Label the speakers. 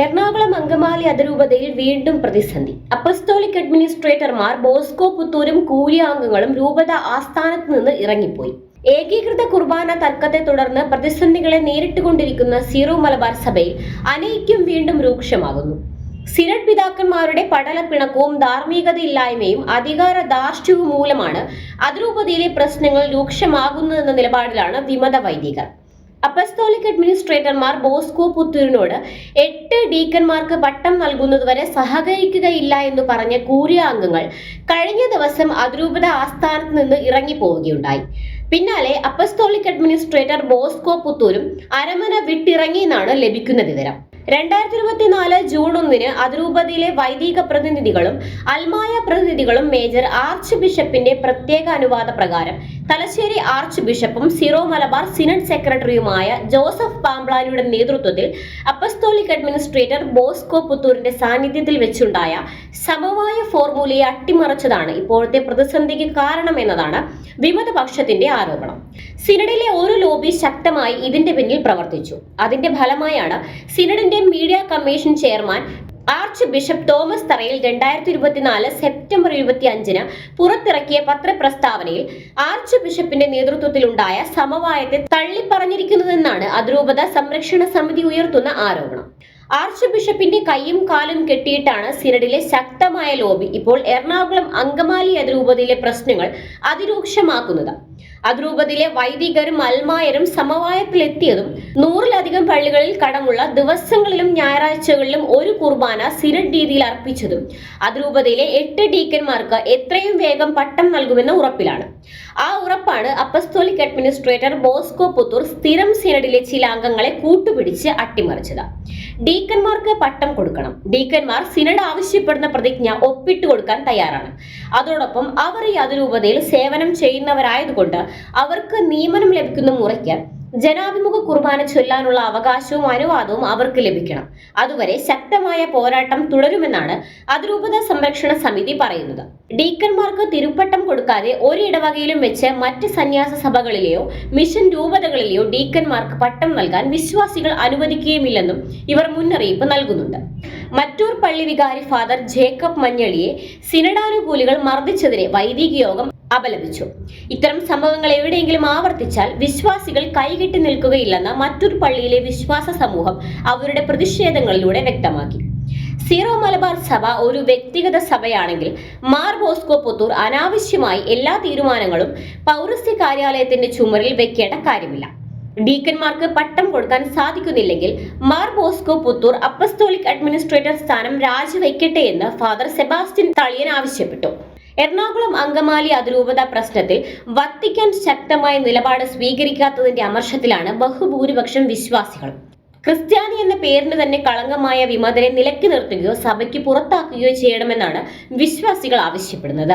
Speaker 1: എറണാകുളം അങ്കമാലി അതിരൂപതയിൽ വീണ്ടും പ്രതിസന്ധി. Apostolic അഡ്മിനിസ്ട്രേറ്റർമാർ Bosco പുത്തൂരും കൂലിയാംഗങ്ങളും രൂപത ആസ്ഥാനത്ത് നിന്ന് ഇറങ്ങിപ്പോയി. ഏകീകൃത കുർബാന തർക്കത്തെ തുടർന്ന് പ്രതിസന്ധികളെ നേരിട്ടുകൊണ്ടിരിക്കുന്ന സീറോ മലബാർ സഭയിൽ അനൈക്യം വീണ്ടും രൂക്ഷമാകുന്നു. സിനഡ് പിതാക്കന്മാരുടെ പടലപ്പിണക്കവും ധാർമ്മികതയില്ലായ്മയും അധികാര ധാർഷ്ട്യവും മൂലമാണ് അതിരൂപതയിലെ പ്രശ്നങ്ങൾ രൂക്ഷമാകുന്നതെന്ന നിലപാടിലാണ് വിമത വൈദികർ. അപ്പസ്തോലിക് അഡ്മിനിസ്ട്രേറ്റർമാർ ബോസ്കോ പുത്തൂരിനോട് എട്ട് ഡീക്കന്മാർക്ക് പട്ടം നൽകുന്നതുവരെ സഹകരിക്കുകയില്ല എന്ന് പറഞ്ഞ കൂരിയ അംഗങ്ങൾ കഴിഞ്ഞ ദിവസം അതിരൂപത ആസ്ഥാനത്ത് നിന്ന് ഇറങ്ങിപ്പോവുകയുണ്ടായി. പിന്നാലെ അപ്പസ്തോളിക് അഡ്മിനിസ്ട്രേറ്റർ ബോസ്കോ പുത്തൂരും അരമന വിട്ടിറങ്ങിയെന്നാണ് ലഭിക്കുന്ന വിവരം. രണ്ടായിരത്തി ഇരുപത്തിനാല് ജൂൺ ഒന്നിന് അതിരൂപതയിലെ വൈദിക പ്രതിനിധികളും അൽമായ പ്രതിനിധികളും മേജർ ആർച്ച് ബിഷപ്പിന്റെ പ്രത്യേക അനുവാദ പ്രകാരം തലശ്ശേരി ആർച്ച് ബിഷപ്പും സിറോ മലബാർ സിനഡ് സെക്രട്ടറിയുമായ ജോസഫ് പാംബ്ലാനിയുടെ നേതൃത്വത്തിൽ അപ്പസ്തോലിക് അഡ്മിനിസ്ട്രേറ്റർ ബോസ്കോ പുത്തൂരിന്റെ സാന്നിധ്യത്തിൽ വെച്ചുണ്ടായ സമവായ ഫോർമുലയെ അട്ടിമറിച്ചതാണ് ഇപ്പോഴത്തെ പ്രതിസന്ധിക്ക് കാരണമെന്നതാണ് വിമതപക്ഷത്തിന്റെ ആരോപണം. സിനഡിലെ ഒരു ലോബി ശക്തമായി ഇതിന്റെ പിന്നിൽ പ്രവർത്തിച്ചു. അതിന്റെ ഫലമായാണ് സിനഡിന്റെ media commission chairman arch bishop Thomas Tharayil രണ്ടായിരത്തി ഇരുപത്തിനാല് സെപ്റ്റംബർ ഇരുപത്തി അഞ്ചിന് പുറത്തിറക്കിയ പത്രപ്രസ്താവനയിൽ ആർച്ച് ബിഷപ്പിന്റെ നേതൃത്വത്തിലുണ്ടായ സമവായത്തെ തള്ളിപ്പറഞ്ഞിരിക്കുന്നതെന്നാണ് അതിരൂപത സംരക്ഷണ സമിതി ഉയർത്തുന്ന ആരോപണം. ആർച്ച് ബിഷപ്പിന്റെ കൈയും കാലും കെട്ടിയിട്ടാണ് സിനഡിലെ ശക്തമായ ലോബി ഇപ്പോൾ എറണാകുളം അങ്കമാലി അതിരൂപതയിലെ പ്രശ്നങ്ങൾ അതിരൂക്ഷമാക്കുന്നത്. അതിരൂപതയിലെ വൈദികരും അൽമായരും സമവായത്തിലെത്തിയതും നൂറിലധികം പള്ളികളിൽ കടമുള്ള ദിവസങ്ങളിലും ഞായറാഴ്ചകളിലും ഒരു കുർബാന സിനഡ് രീതിയിൽ അർപ്പിച്ചതും അതിരൂപതയിലെ എട്ട് ഡീക്കന്മാർക്ക് എത്രയും വേഗം പട്ടം നൽകുമെന്ന ഉറപ്പിലാണ്. ആ ഉറപ്പാണ് അപ്പസ്തോലിക് അഡ്മിനിസ്ട്രേറ്റർ ബോസ്കോ പുത്തൂർ സ്ഥിരം സിനഡിലെ ചില അംഗങ്ങളെ കൂട്ടുപിടിച്ച് അട്ടിമറിച്ചത്. ഡീക്കന്മാർക്ക് പട്ടം കൊടുക്കണം. ഡീക്കന്മാർ സിനഡ് ആവശ്യപ്പെടുന്ന പ്രതിജ്ഞ ഒപ്പിട്ട് കൊടുക്കാൻ തയ്യാറാണ്. അതോടൊപ്പം അവർ ഈ അതിരൂപതയിൽ സേവനം ചെയ്യുന്നവരായതുകൊണ്ട് അവർക്ക് നിയമനം ലഭിക്കുന്ന മുറയ്ക്ക് ജനാഭിമുഖ കുർബാന ചൊല്ലാനുള്ള അവകാശവും അനുവാദവും അവർക്ക് ലഭിക്കണം. അതുവരെ ശക്തമായ പോരാട്ടം തുടരുമെന്നാണ് അതിരൂപത സംരക്ഷണ സമിതി പറയുന്നത്. ഡീക്കന്മാർക്ക് തിരുപ്പട്ടം കൊടുക്കാതെ ഒരിടവകയിലും വെച്ച് മറ്റ് സന്യാസ സഭകളിലെയോ മിഷൻ രൂപതകളിലെയോ ഡീക്കന്മാർക്ക് പട്ടം നൽകാൻ വിശ്വാസികൾ അനുവദിക്കുകയുമില്ലെന്നും ഇവർ മുന്നറിയിപ്പ് നൽകുന്നുണ്ട്. മറ്റൂർ പള്ളി വികാരി ഫാദർ ജേക്കബ് മഞ്ഞളിയെ സിനഡാനുകൂലികൾ മർദ്ദിച്ചതിനെ വൈദിക യോഗം അപലപിച്ചു. ഇത്തരം സംഭവങ്ങൾ എവിടെയെങ്കിലും ആവർത്തിച്ചാൽ വിശ്വാസികൾ കൈകെട്ടി നിൽക്കുകയില്ലെന്ന് മറ്റൊരു പള്ളിയിലെ വിശ്വാസ സമൂഹം അവരുടെ പ്രതിഷേധങ്ങളിലൂടെ വ്യക്തമാക്കി. സീറോ മലബാർ സഭ ഒരു വ്യക്തിഗത സഭയാണെങ്കിൽ മാർ ബോസ്കോ പുത്തൂർ അനാവശ്യമായി എല്ലാ തീരുമാനങ്ങളും പൗരസ്ത്യ കാര്യാലയത്തിന്റെ ചുമരിൽ വെക്കേണ്ട കാര്യമില്ല. ഡീക്കന്മാർക്ക് പട്ടം കൊടുക്കാൻ സാധിക്കുന്നില്ലെങ്കിൽ Mar Bosco Puthur apostolic administrator സ്ഥാനം രാജിവെക്കട്ടെ എന്ന് ഫാദർ സെബാസ്റ്റ്യൻ തളിയൻ ആവശ്യപ്പെട്ടു. എറണാകുളം അങ്കമാലി അതിരൂപത പ്രശ്നത്തിൽ വത്തിക്കാൻ ശക്തമായ നിലപാട് സ്വീകരിക്കാത്തതിന്റെ അമർഷത്തിലാണ് ബഹുഭൂരിപക്ഷം വിശ്വാസികൾ ക്രിസ്ത്യാനി എന്ന പേരിന് തന്നെ കളങ്കമായ വിമതരെ നിലക്കി നിർത്തുകയോ സഭയ്ക്ക് പുറത്താക്കുകയോ ചെയ്യണമെന്നാണ് വിശ്വാസികൾ ആവശ്യപ്പെടുന്നത്.